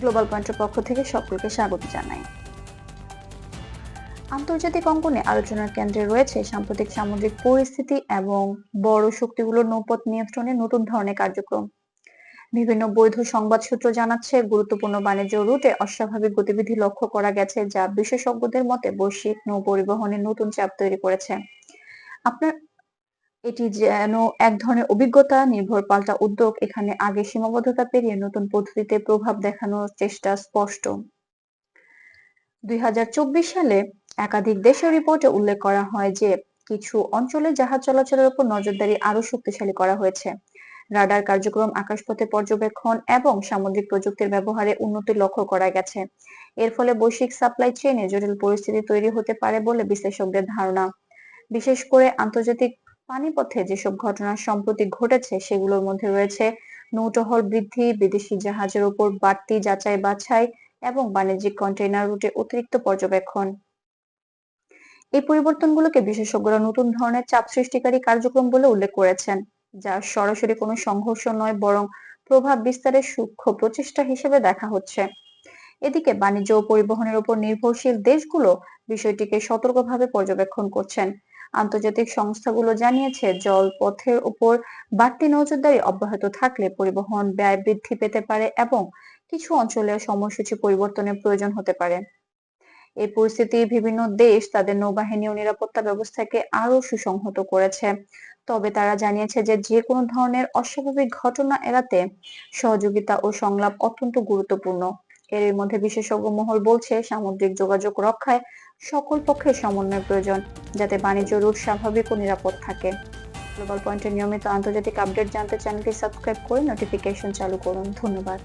Global পয়েন্টের পক্ষ থেকে সকলকে স্বাগত জানাই। আন্তর্জাতিক অঙ্গনে আলোচনার কেন্দ্রে রয়েছে সাম্প্রতিক সামুদ্রিক পরিস্থিতি এবং বড় শক্তিগুলোর নৌপথ নিয়ন্ত্রণে নতুন ধরনের কার্যক্রম। বিভিন্ন বৈধ সংবাদ সূত্র জানাচ্ছে, গুরুত্বপূর্ণ বাণিজ্য রুটে অস্বাভাবিক গতিবিধি লক্ষ্য করা গেছে, যা বিশেষজ্ঞদের মতে বৈশ্বিক নৌ পরিবহনে নতুন চাপ তৈরি করেছে। আপনার এটি যেন এক ধরনের অভিজ্ঞতা, নির্ভর পাল্টা উদ্যোগ, এখানে আগে সীমাবদ্ধতা পেরিয়ে নতুন পদ্ধতিতে প্রভাব দেখানোর চেষ্টা স্পষ্ট। দুই হাজার চব্বিশ সালে একাধিক দেশের রিপোর্টে উল্লেখ করা হয় যে, কিছু অঞ্চলে জাহাজ চলাচলের উপর নজরদারি আরও শক্তিশালী করা হয়েছে। রাডার কার্যক্রম, আকাশপথে পর্যবেক্ষণ এবং সামুদ্রিক প্রযুক্তির ব্যবহারে উন্নতি লক্ষ্য করা গেছে। এর ফলে বৈশ্বিক সাপ্লাই চেইনে জটিল পরিস্থিতি তৈরি হতে পারে বলে বিশ্লেষকদের ধারণা। বিশেষ করে আন্তর্জাতিক পানিপথে যেসব ঘটনা সম্প্রতি ঘটেছে, সেগুলোর মধ্যে রয়েছে নৌটহল বৃদ্ধি, বিদেশি জাহাজের উপর বাড়তি যাচাই বাছাই এবং বাণিজ্যিক কন্টেইনার রুটে অতিরিক্ত পর্যবেক্ষণ। এই পরিবর্তনগুলোকে বিশেষজ্ঞরা নতুন ধরনের চাপ সৃষ্টিকারী কার্যক্রম বলে উল্লেখ করেছেন যা সরাসরি কোনো সংঘর্ষ নয়, বরং প্রভাব বিস্তারের সূক্ষ্ম প্রচেষ্টা হিসেবে দেখা হচ্ছে। এদিকে বাণিজ্য ও পরিবহনের উপর নির্ভরশীল দেশগুলো বিষয়টিকে সতর্কভাবে পর্যবেক্ষণ করছেন। আন্তর্জাতিক সংস্থাগুলো জানিয়েছে, জলপথের উপর বাড়তি নজরদারি অব্যাহত থাকলে পরিবহন ব্যয় বৃদ্ধি পেতে পারে এবং কিছু অঞ্চলে সময়সূচি পরিবর্তনের প্রয়োজন হতে পারে। এই পরিস্থিতি বিভিন্ন দেশ তাদের নৌবাহিনী ও নিরাপত্তা ব্যবস্থাকে আরও সুসংহত করেছে। তবে তারা জানিয়েছে যে যে কোনো ধরনের অস্বাভাবিক ঘটনা এড়াতে সহযোগিতা ও সংলাপ অত্যন্ত গুরুত্বপূর্ণ। এর মধ্যে বিশেষজ্ঞ মহল বলছে, সামুদ্রিক যোগাযোগ রক্ষায় সকল পক্ষের সমন্বয় প্রয়োজন, যাতে বাণিজ্য রুট স্বাভাবিক ও নিরাপদ থাকে। গ্লোবাল পয়েন্টের নিয়মিত আন্তর্জাতিক আপডেট জানতে চ্যানেলটি সাবস্ক্রাইব করে নোটিফিকেশন চালু করুন। ধন্যবাদ।